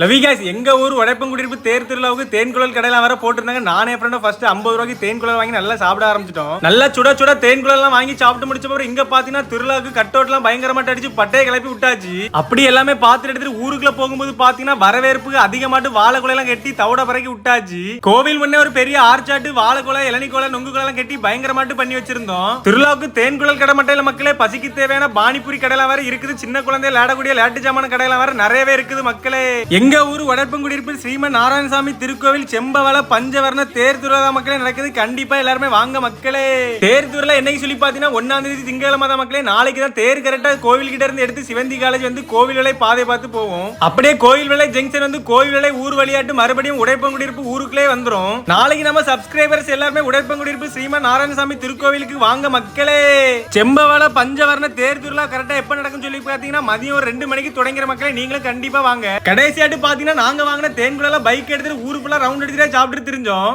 லவிகாஸ் எங்கள் ஊர் உடைப்பங்குடியிருப்பு தேர் திருவிழாவுக்கு தேன் குழல் வர போட்டிருந்தாங்க. நானே ஃப்ரெண்டும் ஃபர்ஸ்ட் ஐம்பது ரூபாய்க்கு தேன்குழல் வாங்கி நல்லா சாப்பிட ஆரம்பிச்சிட்டோம். நல்லா சுட சுட தேன்குழல்லாம் வாங்கி சாப்பிட்டு முடிச்ச பிறகு இங்கே பார்த்தீங்கன்னா திருவிழாவுக்கு கட்டோட்லாம் பயங்கரமாட்டு அடிச்சு பட்டையை கிளப்பி விட்டாச்சு. அப்படி எல்லாமே பார்த்துட்டு எடுத்துட்டு ஊருக்குள்ள போகும்போது பார்த்தீங்கன்னா வரவேற்புக்கு அதிகமாட்டு வாழை குலையெல்லாம் கட்டி தவிட பறக்கி விட்டாச்சு. கோவில் முன்னே ஒரு பெரிய ஆர்ச்சாட்டு வாழை குலை இளநி குலை நொங்கு குலை கட்டி பயங்கரமாட்டு பண்ணி வச்சிருந்தோம். திருவிழாவுக்கு தேன் குழல் கடை மட்டும் மக்களே பசிக்கு தேவையான பானிபூரி கடையில வேற இருக்குது. சின்ன குழந்தை விளையாடக்கூடிய லேட்டு ஜாமான கடையில வேற நிறையவே இருக்குது மக்களே. எங்க ஊர் வடப்பங்குடியிருப்பு ஸ்ரீமன் நாராயணசாமி திருக்கோவில் செம்பவள பஞ்சவர்ண தேர் திருவிழா மக்களே நடக்குது. கண்டிப்பா எல்லாருமே வாங்க மக்களே. தேர் திருவிழா என்னைக்கு சொல்லி பாத்தீங்கன்னா ஒன்னாம் தேதி திங்கக்கிழமை தான் மக்களே. நாளைக்கு தான் தேர் கரெக்டா கோவில் கிட்ட இருந்து எடுத்து சிவந்தி காலேஜ் வந்து கோவில் விலை பாதை பார்த்து போவோம். அப்படியே கோவில் விலை ஜங்ஷன் வந்து கோவில் விலை ஊர் வழியாட்டு மறுபடியும் உடைப்பங்குடியிருப்பு ஊருக்குள்ளே வந்துரும். நாளைக்கு நம்ம சப்ஸ்கிரைபர்ஸ் எல்லாருமே உடைப்பங்குடியிருப்பு ஸ்ரீமன் நாராயணசாமி திருக்கோவிலுக்கு வாங்க மக்களே. செம்பவள பஞ்சவர்ண தேர் திருவிழா கரெக்டா எப்ப நடக்கும் சொல்லி பாத்தீங்கன்னா மதியம் ரெண்டு மணிக்கு தொடங்குற மக்களே நீங்களும் கண்டிப்பா வாங்க. கடைசியாட்டு பாத்தீங்கன்னா நாங்க வாங்கின தேன்குள்ள பைக் எடுத்துட்டு ஊருக்குள்ள ரவுண்ட் அடிச்சுட்டே சாப்பிட்டு தெரிஞ்சோம்.